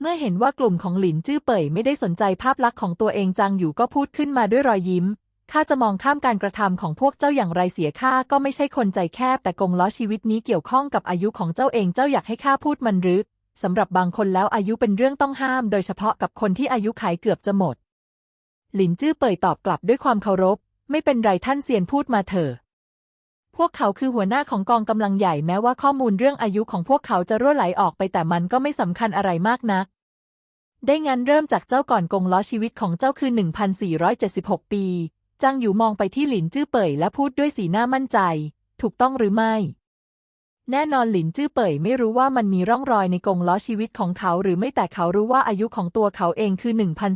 เมื่อเห็นว่ากลุ่มของหลินจื้อเป่ยไม่ได้สนใจภาพลักษณ์ของตัวเองจางอยู่ก็พูดขึ้นมาด้วยรอยยิ้ม ข้าจะมองข้ามการกระทำของพวกเจ้าอย่างไรเสียข้าก็ไม่ใช่คนใจแคบแต่กงล้อชีวิตนี้เกี่ยวข้องกับอายุของเจ้าเองเจ้าอยากให้ข้าพูดมันหรือสำหรับบางคนแล้วอายุเป็นเรื่องต้องห้าม โดยเฉพาะกับคนที่อายุขัยเกือบจะหมด หลินจื้อเป่ยตอบกลับด้วยความเคารพ ไม่เป็นไรท่านเซียนพูดมาเถอะ พวกเขาคือหัวหน้าของกองกำลังใหญ่แม้ว่าข้อมูลเรื่องอายุของพวกเขาจะรั่วไหลออกไปแต่มันก็ไม่สำคัญอะไรมากนัก ได้งั้นเริ่มจากเจ้าก่อนกงล้อชีวิตของเจ้าคือ 1476 ปี จางอยู่มองไปที่หลินจื้อเป่ยและพูดด้วยสีหน้ามั่นใจ ถูกต้องหรือไม่ แน่นอนหลินจื้อเป่ยไม่รู้ว่ามันมีร่องรอยในกงล้อชีวิตของเขาหรือไม่แต่เขารู้ว่าอายุของตัวเขาเองคือ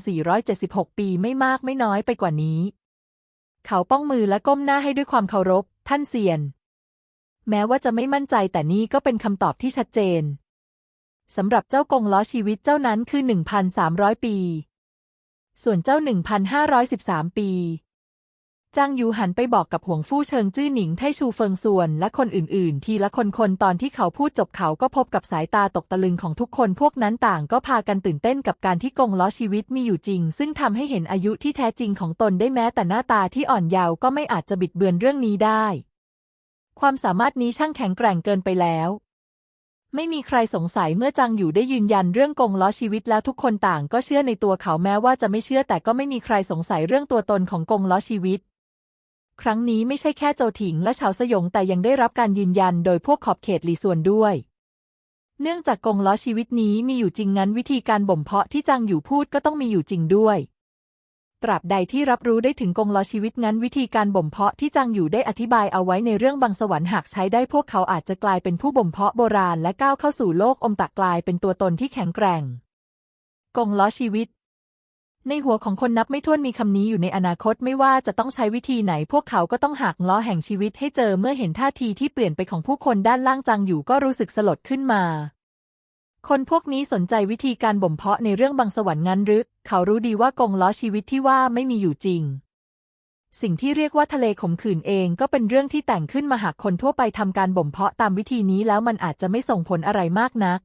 1476 ปีไม่มากไม่น้อยไปกว่านี้ เขาป้องมือและก้มหน้าให้ด้วยความเคารพ ท่านเซียน แม้ว่าจะไม่มั่นใจแต่นี่ก็เป็นคำตอบที่ชัดเจนสำหรับเจ้ากงล้อชีวิตเจ้านั้นคือ 1,300 ปี ส่วนเจ้า 1,513 ปี จางยูหันไปบอกกับห่วงฟู่เชิงจื้อหนิงไทชูเฟิงส่วนและคนอื่นๆ ทีละคนๆตอนที่เขาพูดจบเขาก็พบกับสายตาตกตะลึงของทุกคนพวกนั้นต่างก็พากันตื่นเต้นกับการที่กงล้อชีวิตมีอยู่จริง ซึ่งทำให้เห็นอายุที่แท้จริงของตนได้แม้แต่หน้าตาที่อ่อนเยาว์ก็ไม่อาจจะบิดเบือนเรื่องนี้ได้ ความสามารถนี้ช่างแข็งแกร่งเกินไปแล้วไม่มีใครสงสัยเมื่อจางอยู่ได้ยืนยันเรื่องกงล้อชีวิตแล้วทุกคนต่างก็เชื่อในตัวเขาแม้ว่าจะไม่เชื่อแต่ก็ไม่มีใครสงสัยเรื่องตัวตนของกงล้อชีวิต ครั้งนี้ไม่ใช่แค่โจถิงและชาวสยงแต่ยังได้รับการยืนยันโดยพวกขอบเขตหลีส่วนด้วย เนื่องจากกงล้อชีวิตนี้มีอยู่จริงงั้นวิธีการบ่มเพาะที่จางอยู่พูดก็ต้องมีอยู่จริงด้วย ตราบใดที่รับรู้ได้ถึงกงล้อชีวิตงั้นวิธีการบ่มเพาะที่จางอยู่ได้อธิบายเอาไว้ในเรื่องบางสวรรค์หากใช้ได้พวกเขาอาจจะกลายเป็นผู้บ่มเพาะโบราณและก้าวเข้าสู่โลกอมตะกลายเป็นตัวตนที่แข็งแกร่งกงล้อชีวิต ในหัวของคนนับไม่ถ้วนมีคำนี้อยู่ในอนาคตไม่ว่าจะต้องใช้วิธีไหน พวกเขาก็ต้องหักล้อแห่งชีวิตให้เจอเมื่อเห็นท่าทีที่เปลี่ยนไปของผู้คนด้านล่างจางอยู่ก็รู้สึกสลดขึ้นมา คนพวกนี้สนใจวิธีการบ่มเพาะในเรื่องบางสวรรค์งั้นหรือ เขารู้ดีว่ากงล้อชีวิตที่ว่าไม่มีอยู่จริง สิ่งที่เรียกว่าทะเลขมขื่นเองก็เป็นเรื่องที่แต่งขึ้นมาหากคนทั่วไปทำการบ่มเพาะตามวิธีนี้แล้วมันอาจจะไม่ส่งผลอะไรมากนัก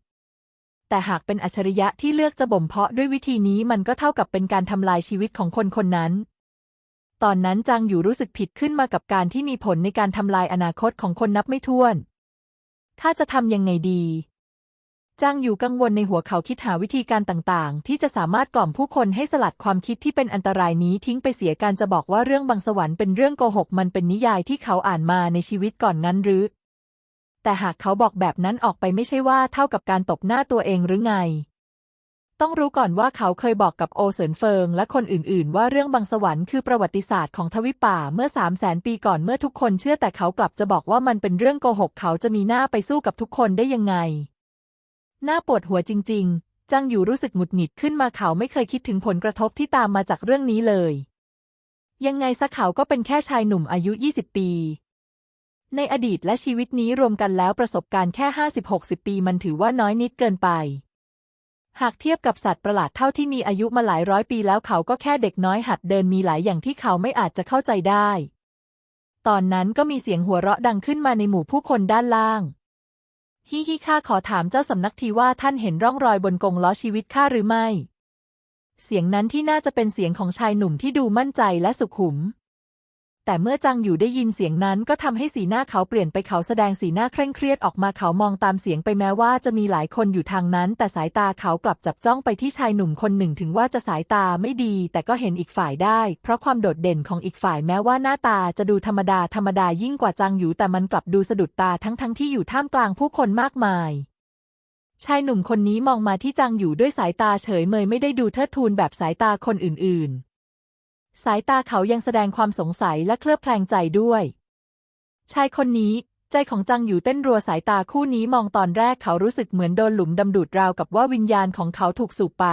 แต่หากเป็นอัจฉริยะที่เลือกจะบ่มเพาะด้วยวิธีนี้มันก็เท่ากับเป็นการทำลายชีวิตของคนคนนั้น ตอนนั้นจางอยู่รู้สึกผิดขึ้นมากับการที่มีผลในการทำลายอนาคตของคนนับไม่ถ้วน ถ้าจะทำยังไงดีจางอยู่กังวลในหัวเขาคิดหาวิธีการต่างๆ ที่จะสามารถกล่อมผู้คนให้สลัดความคิดที่เป็นอันตรายนี้ทิ้งไปเสียการจะบอกว่าเรื่องบางสวรรค์เป็นเรื่องโกหกมันเป็นนิยายที่เขาอ่านมาในชีวิตก่อนงั้นหรือ แต่หากเขาบอกแบบนั้นออกไปไม่ใช่ว่าเท่ากับการตบหน้าตัวเองหรือไง ต้องรู้ก่อนว่าเขาเคยบอกกับโอเสินเฟิงและคนอื่นๆ ว่าเรื่องบางสวรรค์คือประวัติศาสตร์ของทวิปป่าเมื่อสามแสนปีก่อนเมื่อทุกคนเชื่อแต่เขากลับจะบอกว่ามันเป็นเรื่องโกหกเขาจะมีหน้าไปสู้กับทุกคนได้ยังไงน่าปวดหัวจริง ๆ จังอยู่รู้สึกหงุดหงิดขึ้นมาเขาไม่เคยคิดถึงผลกระทบที่ตามมาจากเรื่องนี้เลย ยังไงซะเขาก็เป็นแค่ชายหนุ่มอายุ 20 ปี ในอดีตและชีวิตนี้รวมกันแล้วประสบการณ์แค่ 50-60 ปีมันถือว่าน้อยนิดเกินไป หากเทียบกับสัตว์ประหลาดเท่าที่มีอายุมาหลายร้อยปีแล้วเขาก็แค่เด็กน้อยหัดเดินมีหลายอย่างที่เขาไม่อาจจะเข้าใจได้ ตอนนั้นก็มีเสียงหัวเราะดังขึ้นมาในหมู่ผู้คนด้านล่างฮิฮิข้าขอถามเจ้าสำนักทีว่าท่านเห็นร่องรอยบนกงล้อชีวิตข้าหรือไม่ เสียงนั้นที่น่าจะเป็นเสียงของชายหนุ่มที่ดูมั่นใจและสุขุม แต่เมื่อจังอยู่ได้ยินเสียงนั้นก็ทำให้สีหน้าเขาเปลี่ยนไปเขาแสดงสีหน้าเคร่งเครียดออกมาเขามองตามเสียงไปแม้ว่าจะมีหลายคนอยู่ทางนั้น แต่สายตาเขากลับจับจ้องไปที่ชายหนุ่มคนหนึ่งถึงว่าจะสายตาไม่ดี แต่ก็เห็นอีกฝ่ายได้ เพราะความโดดเด่นของอีกฝ่ายแม้ว่าหน้าตาจะดูธรรมดาธรรมดายิ่งกว่าจังอยู่แต่มันกลับดูสะดุดตาทั้งทั้งที่อยู่ท่ามกลางผู้คนมากมายชายหนุ่มคนนี้มองมาที่จังอยู่ด้วยสายตาเฉยเมยไม่ได้ดูเทิดทูนแบบสายตาคนอื่นๆ สายตาเขายังแสดงความสงสัยและเคลือบแคลงใจด้วย ชายคนนี้ ใจของจังอยู่เต้นรัวสายตาคู่นี้มองตอนแรกเขารู้สึกเหมือนโดนหลุมดำดูดราวกับว่าวิญญาณของเขาถูกสูบไป